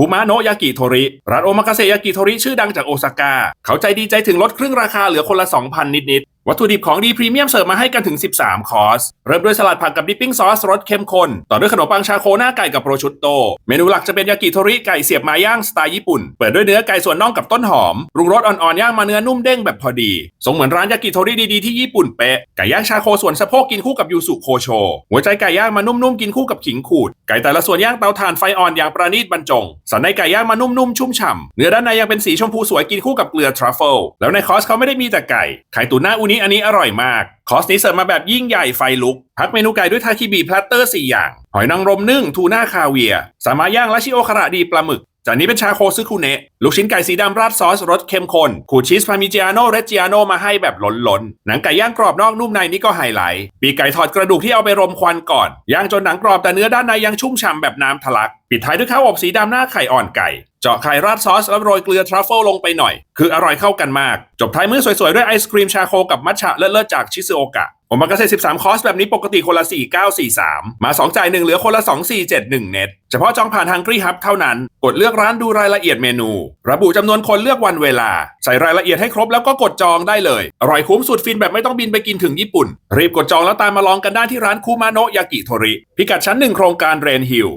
คุมาโนะยากิโทริ ร้านโอมากาเซยากิโทริชื่อดังจากโอซาก้า เขาใจดีใจถึงลดครึ่งราคาเหลือคนละ 2,000 นิด วัตถุดิบของดีพรีเมียมเสิร์ฟมาให้กันถึง 13 คอร์ส เริ่มด้วยสลัดผักกับดิปปิ้งซอสรสเข้มข้น ต่อด้วยขนมปังชาโคหน้าไก่กับโปรชุตโต เมนูหลักจะเป็นยากิโทริไก่เสียบไม้ย่างสไตล์ญี่ปุ่น เปิดด้วยเนื้อไก่ส่วนน่องกับต้นหอมปรุงรสอ่อนๆย่างมาเนื้อนุ่มเด้งแบบพอดี ทรงเหมือนร้านยากิโทริดีๆที่ญี่ปุ่นเป๊ะ ไก่ย่างชาโคส่วนสะโพกกินคู่กับยูสุโคโช หัวใจไก่ย่างมานุ่มๆกินคู่กับขิงขูด ไก่แต่ละส่วนย่างเตาถ่านไฟอ่อนอย่างประณีตบรรจง สันในไก่ย่างมานุ่มๆชุ่มฉ่ำเนื้อด้านในยังเป็นสีชมพูสวยกินคู่กับเกลือทรัฟเฟิลแล้วในคอร์สเขาไม่ได้มีแต่ไก่ไข่ตุ๋นหน้าอูนิอันนี้อร่อยมาก คอสนี้เสิร์ฟมาแบบยิ่งใหญ่ไฟลุก พักเมนูไก่ด้วยทาคิบิพลัตเตอร์ 4 อย่าง หอยนางรมนึ่งทูน่าคาเวีย สามาย่างและชิโอคาระดีปลาหมึกจากนี้เป็นชาโคซึคุเนะลูกชิ้นไก่สีดำราดซอสรสเข้มข้นขูดชีสพาร์มิเจิอาโน่เรจิอาโน่มาให้แบบล้นๆ หนังไก่ย่างกรอบนอกนุ่มในนี่ก็ไฮไลท์ ปีกไก่ทอดกระดูกที่เอาไปรมควันก่อน ย่างจนหนังกรอบแต่เนื้อด้านในยังชุ่มฉ่ำแบบน้ำทะลัก ปิดท้ายด้วยข้าวอบสีดำหน้าไข่อ่อนไก่ เจาะไข่ราดซอสแล้วโรยเกลือทรัฟเฟิลลงไปหน่อย คืออร่อยเข้ากันมาก จบท้ายมื้อสวยๆ ด้วยไอศครีมชาโคกับมัทฉะเลิศๆจากชิซึโอกะผมมากาเซ่13 คอร์สแบบนี้ปกติคนละ 4943 มา 2 จ่าย 1 เหลือคนละ 2471 เน็ต เฉพาะจองผ่านทางกรีฮับเท่านั้น กดเลือกร้านดูรายละเอียดเมนู ระบุจำนวนคนเลือกวันเวลา ใส่รายละเอียดให้ครบแล้วก็กดจองได้เลย อร่อยคุ้มสุดฟินแบบไม่ต้องบินไปกินถึงญี่ปุ่น รีบกดจองแล้วตามมาลองกันได้ที่ร้านคูมาโนะยากิโทริ พิกัดชั้นหนึ่งโครงการเรนฮิล